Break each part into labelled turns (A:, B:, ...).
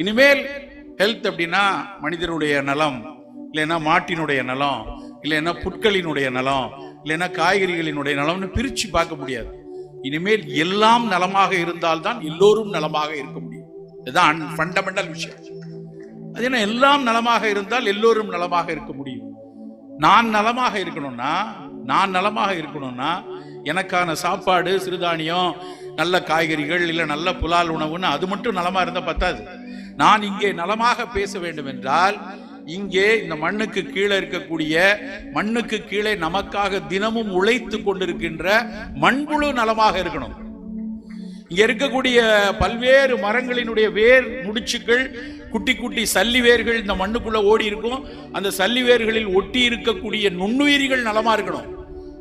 A: இனிமேல் ஹெல்த் அப்படின்னா மனிதனுடைய நலம் இல்லைன்னா மாட்டினுடைய நலம் இல்லைன்னா புட்களினுடைய நலம் இல்லைன்னா காய்கறிகளினுடைய நலம்னு பிரித்து பார்க்க முடியாது. இனிமேல் எல்லாம் நலமாக இருந்தால்தான் எல்லோரும் நலமாக இருக்க முடியும். இதுதான் ஃபண்டமெண்டல் விஷயம். அது என்ன எல்லாம் நலமாக இருந்தால் எல்லோரும் நலமாக இருக்க முடியும். நான் நலமாக இருக்கணும்னா நான் நலமாக இருக்கணும்னா எனக்கான சாப்பாடு சிறுதானியம் நல்ல காய்கறிகள் இல்லை நல்ல புலால் உணவுன்னு அது மட்டும் நலமாக இருந்தால் பத்தாது. நான் இங்கே நலமாக பேச வேண்டும் என்றால் இங்கே இந்த மண்ணுக்கு கீழே இருக்கக்கூடிய மண்ணுக்கு கீழே நமக்காக தினமும் உழைத்து கொண்டிருக்கின்ற மண்புழு நலமாக இருக்கணும். இங்க இருக்கக்கூடிய பல்வேறு மரங்களினுடைய வேர் முடிச்சுக்கள் குட்டி குட்டி சல்லி வேர்கள் இந்த மண்ணுக்குள்ள ஓடி இருக்கும். அந்த சல்லி வேர்களில் ஒட்டி இருக்கக்கூடிய நுண்ணுயிரிகள் நலமா இருக்கணும்.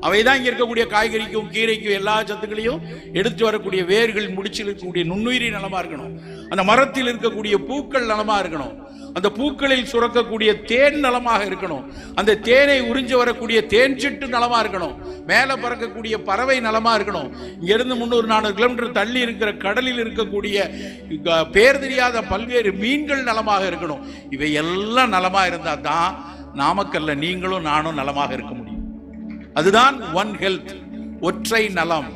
A: அவைதான் இங்க இருக்கக்கூடிய காய்கறிக்கும் கீரைக்கும் எல்லா சத்துக்களையும் எடுத்து வரக்கூடிய வேர்கள் முடிச்சு இருக்கக்கூடிய நுண்ணுயிரி நலமா இருக்கணும். அந்த மரத்தில் இருக்கக்கூடிய பூக்கள் நலமா இருக்கணும். அந்த பூக்களில் சுரக்கக்கூடிய தேன் நலமாக இருக்கணும். அந்த தேனை உறிஞ்சு வரக்கூடிய தேன் சிட்டு நலமா இருக்கணும். மேலே பறக்கக்கூடிய பறவை நலமா இருக்கணும். இங்கிருந்து முந்நூறு நானூறு கிலோமீட்டர் தள்ளி இருக்கிற கடலில் இருக்கக்கூடிய பேர் தெரியாத பல்வேறு மீன்கள் நலமாக இருக்கணும். இவை எல்லாம் நலமா இருந்தால் தான் நாமக்கல்ல நீங்களும் நானும் நலமாக இருக்க முடியும். அதுதான் ஒன் ஹெல்த் ஒற்றை நலம்.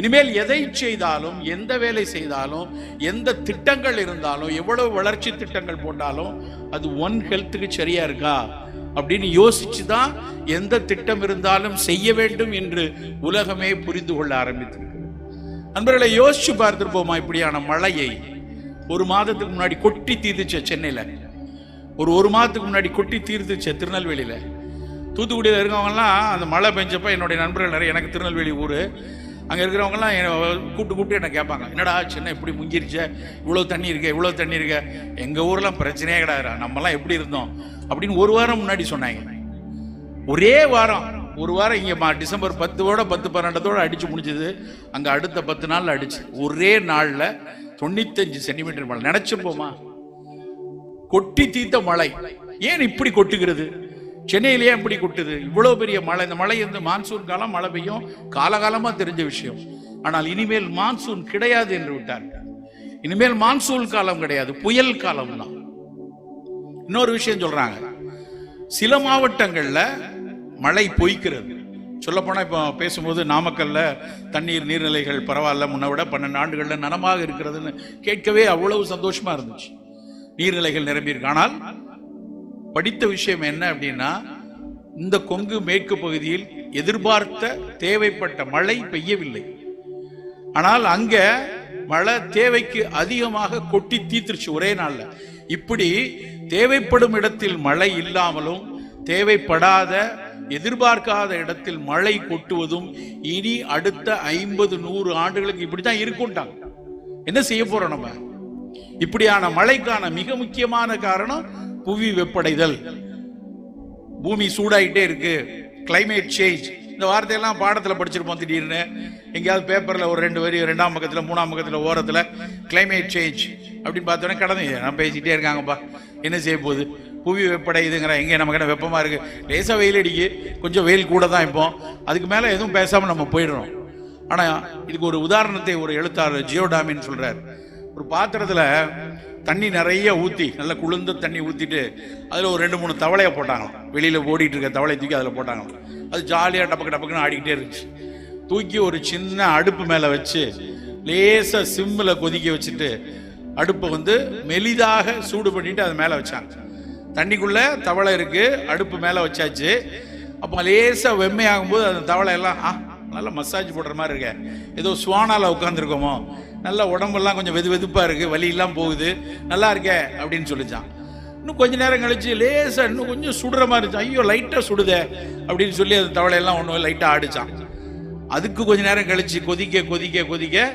A: இனிமேல் எதை செய்தாலும் எந்த வேலை செய்தாலும் எந்த திட்டங்கள் இருந்தாலும் எவ்வளவு வளர்ச்சி திட்டங்கள் போட்டாலும் அது ஒன் ஹெல்த்துக்கு சரியா இருக்கா? அப்படின்னு யோசிச்சு தான் எந்த திட்டம் இருந்தாலும் செய்ய வேண்டும் என்று உலகமே புரிந்து கொள்ள ஆரம்பித்திருக்கு நண்பர்களை யோசிச்சு பார்த்துருப்போமா இப்படியான மழையை? ஒரு மாதத்துக்கு முன்னாடி கொட்டி தீர்த்துச்ச சென்னையில். ஒரு ஒரு மாதத்துக்கு முன்னாடி கொட்டி தீர்த்துச்ச திருநெல்வேலியில். தூத்துக்குடியில் இருக்கவங்கலாம் அந்த மழை பெஞ்சப்ப என்னுடைய நண்பர்கள் நிறைய எனக்கு திருநெல்வேலி ஊர். அங்கே இருக்கிறவங்கலாம் என்னை கூப்பிட்டு கூப்பிட்டு என்ன கேட்பாங்க. என்னடா சின்ன இப்படி முங்கிருச்சே? இவ்வளோ தண்ணி இருக்கே இவ்வளோ தண்ணி இருக்கே? எங்கள் ஊரெலாம் பிரச்சனையே கிடையாது நம்மலாம் எப்படி இருந்தோம்? அப்படின்னு ஒரு வாரம் முன்னாடி சொன்னாங்க. ஒரே வாரம் ஒரு வாரம் இங்கே மா டிசம்பர் பத்தோட பத்து பன்னெண்டத்தோட அடித்து முடிஞ்சது. அங்கே அடுத்த பத்து நாளில் அடிச்சு. ஒரே நாளில் தொண்ணூத்தஞ்சு சென்டிமீட்டர் மழை. நினச்சிருப்போமா கொட்டி தீர்த்த மழை. ஏன் இப்படி கொட்டுகிறது? சென்னையிலேயே இப்படி கொட்டுது? இவ்வளோ பெரிய மழை இந்த மழை வந்து மான்சூன் காலம் மழை பெய்யும். காலகாலமாக தெரிஞ்ச விஷயம். ஆனால் இனிமேல் மான்சூன் கிடையாது என்று விட்டார்கள். இனிமேல் மான்சூன் காலம் கிடையாது புயல் காலம் தான். இன்னொரு விஷயம் சொல்றாங்க. சில மாவட்டங்களில் மழை பொய்க்கிறது. சொல்லப்போனால் இப்போ பேசும்போது நாமக்கல்ல தண்ணீர் நீர்நிலைகள் பரவாயில்ல முன்ன விட பன்னெண்டு ஆண்டுகளில் நனமாக இருக்கிறதுன்னு கேட்கவே அவ்வளவு சந்தோஷமா இருந்துச்சு. நீர்நிலைகள் நிரம்பியிருக்கு. ஆனால் படித்த விஷயம் என்ன அப்படின்னா இந்த கொங்கு மேற்கு பகுதியில் எதிர்பார்த்த தேவைப்பட்ட மழை பெய்யவில்லை. ஆனால் அங்க மழை தேவைக்கு அதிகமாக கொட்டி தீத்துருச்சு ஒரே நாள்ல. இப்படி தேவைப்படும் இடத்தில் மழை இல்லாமலும் தேவைப்படாத எதிர்பார்க்காத இடத்தில் மழை கொட்டுவதும் இனி அடுத்த ஐம்பது நூறு ஆண்டுகளுக்கு இப்படிதான் இருக்கும்ட்டாங்க. என்ன செய்ய போறோம் நம்ம? இப்படியான மழைக்கான மிக முக்கியமான காரணம் புவி வெப்படைதல். பூமி சூடாயிட்டே இருக்கு. கிளைமேட் சேஞ்ச் இந்த வார்த்தையெல்லாம் பாடத்தில் படிச்சிருப்போம் திடீர்னு. எங்கேயாவது பேப்பரில் ஒரு ரெண்டு வரி ரெண்டாம் பக்கத்தில் மூணாம் பக்கத்தில் ஓரத்தில் கிளைமேட் சேஞ்ச் அப்படின்னு பார்த்தோன்னே கடந்து நான் பேசிக்கிட்டே இருக்காங்கப்பா. என்ன செய்ய போகுது? புவி வெப்படையுதுங்கிற எங்கே நமக்கு என்ன வெப்பமாக இருக்குது லேசாக வெயில் அடிக்கு கொஞ்சம் வெயில் கூட தான் இப்போ. அதுக்கு மேலே எதுவும் பேசாமல் நம்ம போயிடுறோம். ஆனால் இதுக்கு ஒரு உதாரணத்தை ஒரு எழுத்தாளர் ஜியோடாமின்னு சொல்கிறார் ஒரு பாத்திரத்தில் தண்ணி நிறைய ஊற்றி நல்ல குளிர்ந்த தண்ணி ஊற்றிட்டு அதில் ஒரு ரெண்டு மூணு தவளையை போட்டாங்களாம். வெளியில் ஓடிட்டு இருக்க தவளை தூக்கி அதில் போட்டாங்களாம். அது ஜாலியாக டப்பக்கு டப்பக்குன்னு ஆடிக்கிட்டே இருந்துச்சு. தூக்கி ஒரு சின்ன அடுப்பு மேலே வச்சு லேசாக சிம்மில் கொதிக்க வச்சுட்டு அடுப்பை வந்து மெலிதாக சூடு பண்ணிட்டு அது மேலே வச்சாங்க. தண்ணிக்குள்ளே தவளை இருக்குது அடுப்பு மேலே வச்சாச்சு. அப்போ லேசாக வெம்மையாகும்போது அந்த தவளை எல்லாம் ஆ நல்லா மசாஜ் போடுற மாதிரி இருக்க. ஏதோ சுவானாவில் உட்காந்துருக்கோமோ நல்லா உடம்பெல்லாம் கொஞ்சம் வெது வெதுப்பாக இருக்குது வலியெல்லாம் போகுது. நல்லா இருக்கே அப்படின்னு சொல்லிச்சான். இன்னும் கொஞ்ச நேரம் கழிச்சு லேசாக இன்னும் கொஞ்சம் சுடுற மாதிரி இருந்துச்சு. ஐயோ லைட்டாக சுடுதே அப்படின்னு சொல்லி அந்த தவளையெல்லாம் ஒன்று லைட்டாக ஆடிச்சான். அதுக்கு கொஞ்ச நேரம் கழிச்சு கொதிக்க கொதிக்க கொதிக்க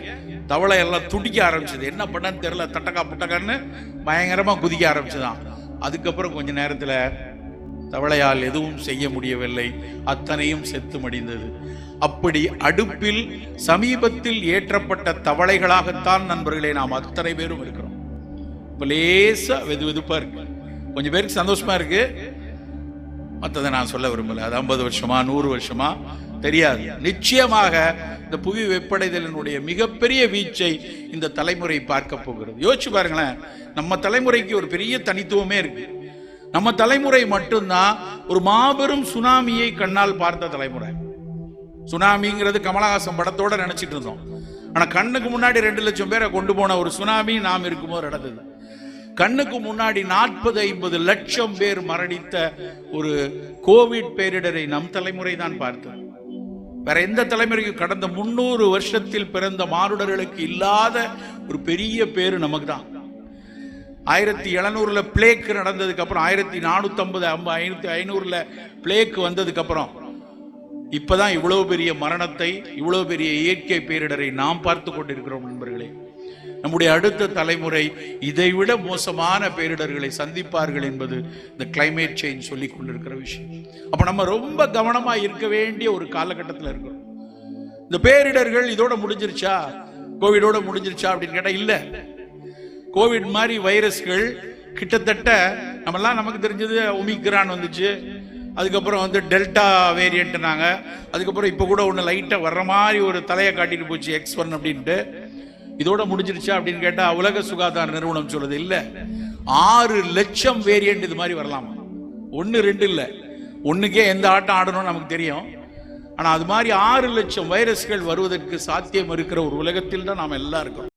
A: தவளை எல்லாம் துடிக்க ஆரம்பிச்சது. என்ன பண்ணான்னு தெரில தட்டக்கா புட்டக்கான்னு பயங்கரமாக குதிக்க ஆரம்பிச்சுதான். அதுக்கப்புறம் கொஞ்ச நேரத்தில் தவளையால் எதுவும் செய்ய முடியவில்லை. அத்தனையும் செத்து மடிந்தது அப்படி அடுப்பில் சமீபத்தில் ஏற்றப்பட்ட தவளைகளாகத்தான் நண்பர்களே நாம் அத்தனை பேரும் இருக்கிறோம். இப்ப லேசா வெது வெதுப்பா இருக்கு. கொஞ்சம் பேருக்கு சந்தோஷமா இருக்கு? மற்றதை நான் சொல்ல விரும்பல. அது ஐம்பது வருஷமா நூறு வருஷமா தெரியாது. நிச்சயமாக இந்த புவி வெப்படைதலினுடைய மிகப்பெரிய வீச்சை இந்த தலைமுறை பார்க்க போகிறது. யோசிச்சு பாருங்களேன். நம்ம தலைமுறைக்கு ஒரு பெரிய தனித்துவமே இருக்கு. நம்ம தலைமுறை மட்டும்தான் ஒரு மாபெரும் சுனாமியை கண்ணால் பார்த்த தலைமுறை. சுனாமிங்கிறது கமலஹாசன் படத்தோட நினைச்சிட்டு இருந்தோம். ஆனா கண்ணுக்கு முன்னாடி ரெண்டு லட்சம் பேரை கொண்டு போன ஒரு சுனாமி நாம் இருக்கும்போது நடந்தது. கண்ணுக்கு முன்னாடி நாற்பது ஐம்பது லட்சம் பேர் மரணித்த ஒரு கோவிட் பேரிடரை நம் தலைமுறை தான் பார்த்தோம் வேற எந்த தலைமுறைக்கும் கடந்த முன்னூறு வருஷத்தில் பிறந்த மானுடர்களுக்கு இல்லாத ஒரு பெரிய பேரு நமக்கு தான் ஆயிரத்தி எழுநூறுல பிளேக் நடந்ததுக்கு அப்புறம் ஆயிரத்தி நானூத்தி ஐம்பது ஐநூத்தி ஐநூறுல பிளேக் வந்ததுக்கு அப்புறம் இப்பதான் இவ்வளவு பெரிய மரணத்தை இவ்வளவு பெரிய இயற்கை பேரிடரை நாம் பார்த்து கொண்டிருக்கிறோம் நண்பர்களே. நம்முடைய அடுத்த தலைமுறை இதைவிட மோசமான பேரிடர்களை சந்திப்பார்கள் என்பது இந்த கிளைமேட் சேஞ்ச் சொல்லி கொண்டிருக்கிற விஷயம். அப்ப நம்ம ரொம்ப கவனமா இருக்க வேண்டிய ஒரு காலகட்டத்தில் இருக்கிறோம். இந்த பேரிடர்கள் இதோட முடிஞ்சிருச்சா? கோவிடோட முடிஞ்சிருச்சா அப்படின்னு கேட்டால் இல்லை. கோவிட் மாதிரி வைரஸ்கள் கிட்டத்தட்ட நம்மெல்லாம் நமக்கு தெரிஞ்சது ஒமிக்ரான் வந்துச்சு. அதுக்கப்புறம் வந்து டெல்டா வேரியண்ட்னாங்க அதுக்கப்புறம் இப்போ கூட ஒன்று லைட்டாக வர்ற மாதிரி ஒரு தலையை காட்டிட்டு போச்சு எக்ஸ் ஒன் அப்படின்ட்டு. இதோட முடிஞ்சிருச்சா அப்படின்னு கேட்டால் உலக சுகாதார நிறுவனம் சொல்லுது இல்லை. ஆறு லட்சம் வேரியண்ட் இது மாதிரி வரலாமா. ஒன்று ரெண்டு இல்லை. ஒன்றுக்கே எந்த ஆட்டம் ஆடணும்னு நமக்கு தெரியும். ஆனால் அது மாதிரி ஆறு லட்சம் வைரஸ்கள் வருவதற்கு சாத்தியம் இருக்கிற ஒரு உலகத்தில் தான் நாம் எல்லாம் இருக்கோம்.